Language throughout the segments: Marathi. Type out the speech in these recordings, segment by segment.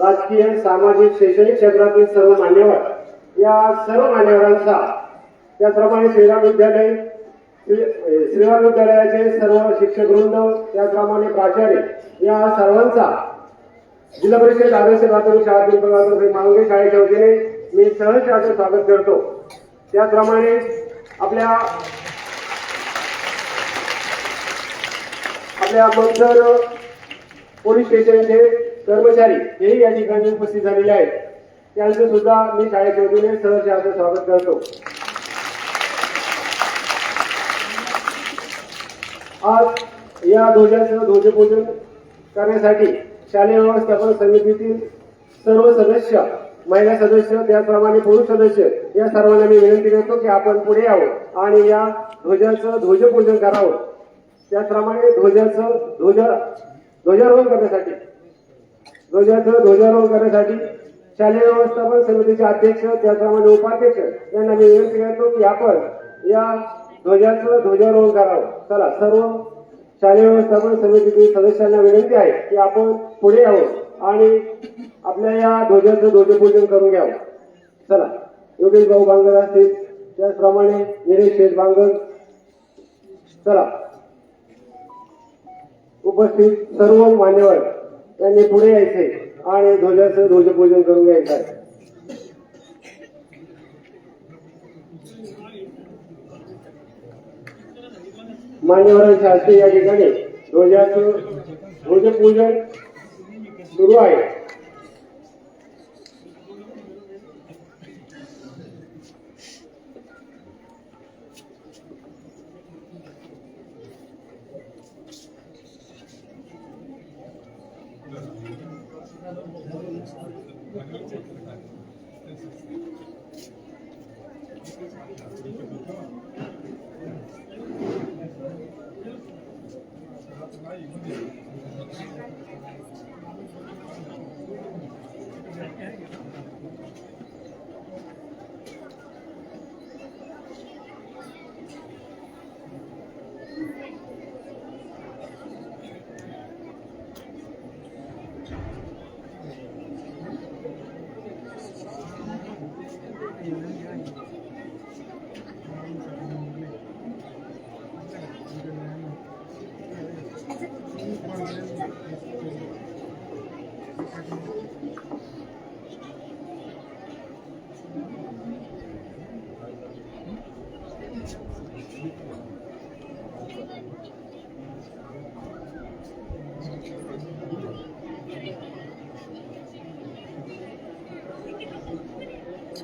राजकीय सामाजिक शैक्षणिक क्षेत्रातील सर्व मान्यवर या सर्व मान्यवरांचा त्याचप्रमाणे श्रीराम विद्यालय श्रीराम विद्यालयाचे सर्व शिक्षक वृंद त्याचप्रमाणे प्राचार्य या सर्वांचा जिल्हा परिषद आदर्श प्राथमिक शाळा पिंपळगाव मांगे शाळेच्या वतीने मी सहर्ष असं स्वागत करतो. त्याचप्रमाणे आपल्या आपल्या मंथर पोलीस स्टेशनचे कर्मचारी हेही या ठिकाणी उपस्थित झालेले आहेत. त्यांचं सुद्धा मी शाळेच्या वतीने सहर्ष असं स्वागत करतो. आज या ध्वजाचं ध्वजपूजन करण्यासाठी शालेय व्यवस्थापन समितीतील सर्व सदस्य महिला सदस्य त्याचप्रमाणे पुरुष सदस्य या सर्वांना मी विनंती करतो की आपण पुढे यावं आणि या ध्वजाचं ध्वजपूजन करावं. त्याचप्रमाणे ध्वजाचं ध्वज ध्वजारोहण करण्यासाठी ध्वजाचं ध्वजारोहण करण्यासाठी शालेय व्यवस्थापन समितीचे अध्यक्ष त्याचप्रमाणे उपाध्यक्ष यांना मी विनंती करतो की आपण या ध्वजाचं ध्वजारोहण करावं. चला सर्व शालेय व्यवस्थापन समितीतील सदस्यांना विनंती आहे की आपण पुढे यावं आणि आपल्या या ध्वजाचं ध्वजपूजन करून घ्यावं. चला योगेश भाऊ बांगर असतील त्याचप्रमाणे निलेश शेठ बांगर चला उपस्थित सर्व मान्यवर त्यांनी पुढे यायचे. आणि ध्वजाचं ध्वजपूजन करून घ्यायचं. आहे मान्यवरांच्या हस्ते या ठिकाणी ध्वजाचं ध्वजपूजन सुरू आहे. Thank you.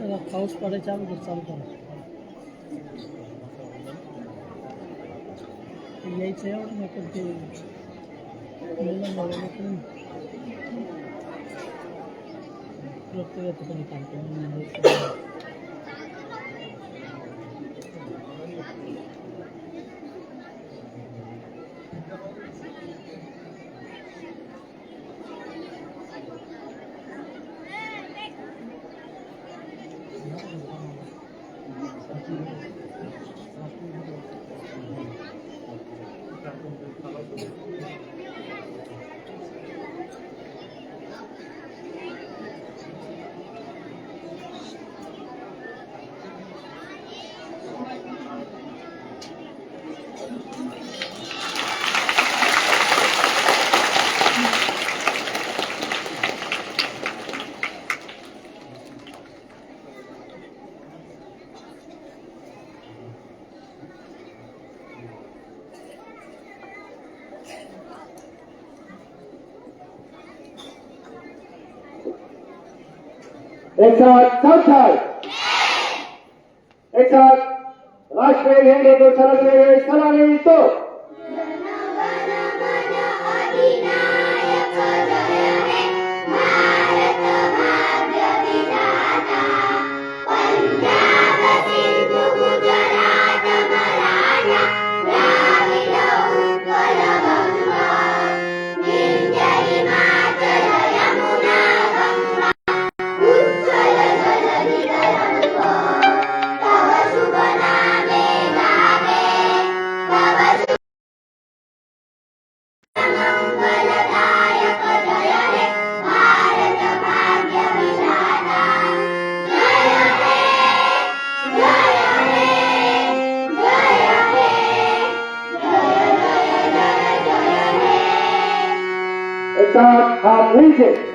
चला पाऊस पडायच्या अगोदर चालू करा. यायचं एवढं नको ते प्रत्येक करून काम करून एक साथ सब साथ एक साथ राष्ट्रीय झेंडे को सरकले हुए सलामी तो start, uh, it.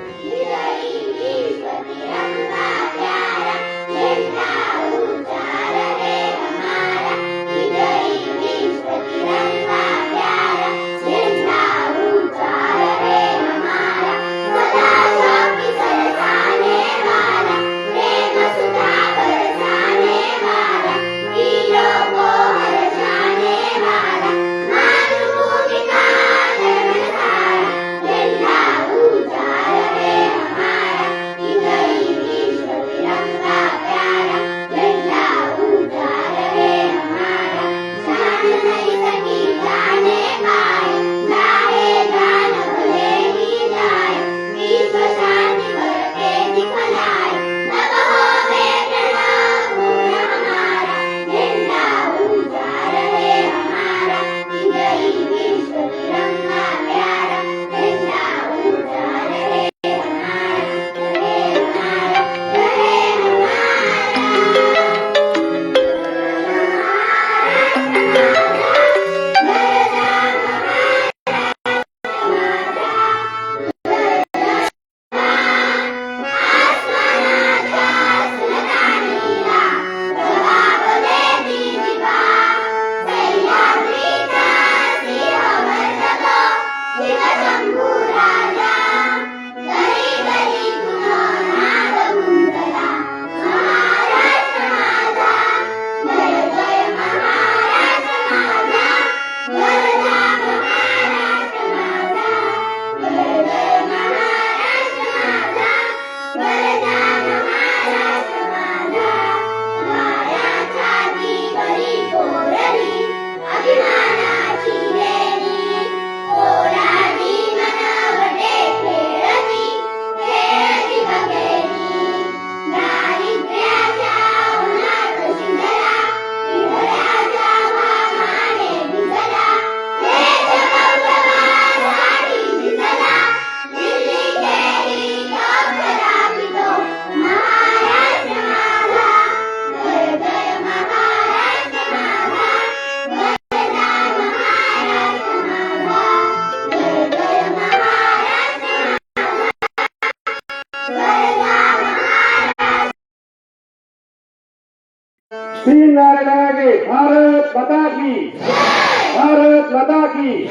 की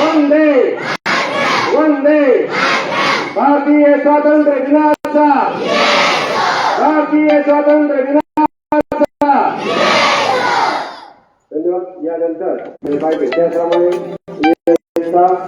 वंदे. वंदे. भारतीय स्वातंत्र्य दिनाचा. भारतीय स्वातंत्र्य दिनाचा. धन्यवाद. यानंतर पाहिजे त्याप्रमाणे इयत्ता,